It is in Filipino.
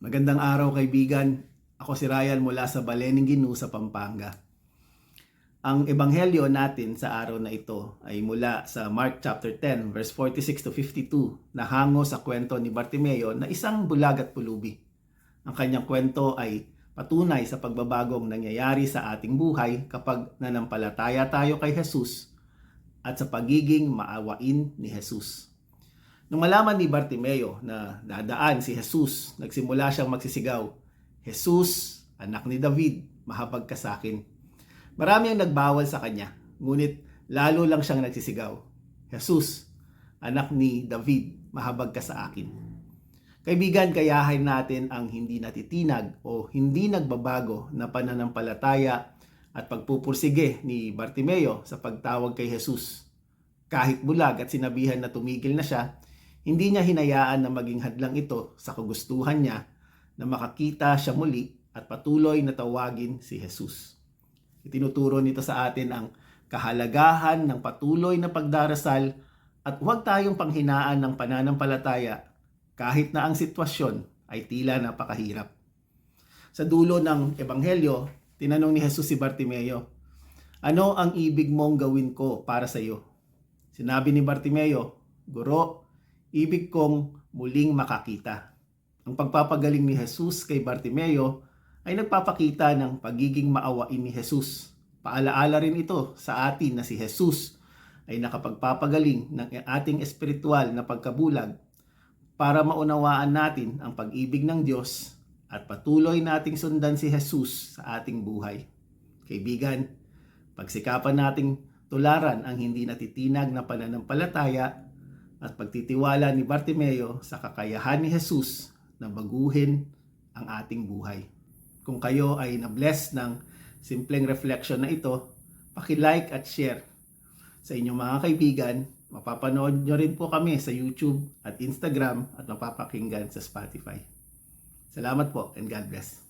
Magandang araw kaibigan. Ako si Ryan mula sa Balening Ginu sa Pampanga. Ang ebanghelyo natin sa araw na ito ay mula sa Mark chapter 10 verse 46 to 52 na hango sa kwento ni Bartimeo na isang bulag at pulubi. Ang kanyang kwento ay patunay sa pagbabagong nangyayari sa ating buhay kapag nanampalataya tayo kay Jesus at sa pagiging maawain ni Jesus. Nung malaman ni Bartimeo na dadaan si Jesus, nagsimula siyang magsisigaw, Jesus, anak ni David, mahabag ka sa akin. Marami ang nagbawal sa kanya, ngunit lalo lang siyang nagsisigaw, Jesus, anak ni David, mahabag ka sa akin. Kaibigan, kayahin natin ang hindi natitinag o hindi nagbabago na pananampalataya at pagpupursige ni Bartimeo sa pagtawag kay Jesus. Kahit bulag at sinabihan na tumigil na siya, hindi niya hinayaan na maging hadlang ito sa kagustuhan niya na makakita siya muli at patuloy na tawagin si Jesus. Itinuturo nito sa atin ang kahalagahan ng patuloy na pagdarasal at huwag tayong panghinaan ng pananampalataya kahit na ang sitwasyon ay tila napakahirap. Sa dulo ng ebanghelyo, tinanong ni Jesus si Bartimeo, Ano ang ibig mong gawin ko para sa iyo? Sinabi ni Bartimeo, Guro, ibig kong muling makakita. Ang pagpapagaling ni Jesus kay Bartimeo ay nagpapakita ng pagiging maawain ni Jesus. Paalaala rin ito sa atin na si Jesus ay nakapagpapagaling ng ating espiritual na pagkabulag para maunawaan natin ang pag-ibig ng Diyos at patuloy nating sundan si Jesus sa ating buhay. Kaibigan, pagsikapan nating tularan ang hindi natitinag na pananampalataya at pagtitiwala ni Bartimeo sa kakayahan ni Jesus na baguhin ang ating buhay. Kung kayo ay na-bless ng simpleng reflection na ito, paki-like at share sa inyong mga kaibigan. Mapapanood nyo rin po kami sa YouTube at Instagram at mapapakinggan sa Spotify. Salamat po and God bless.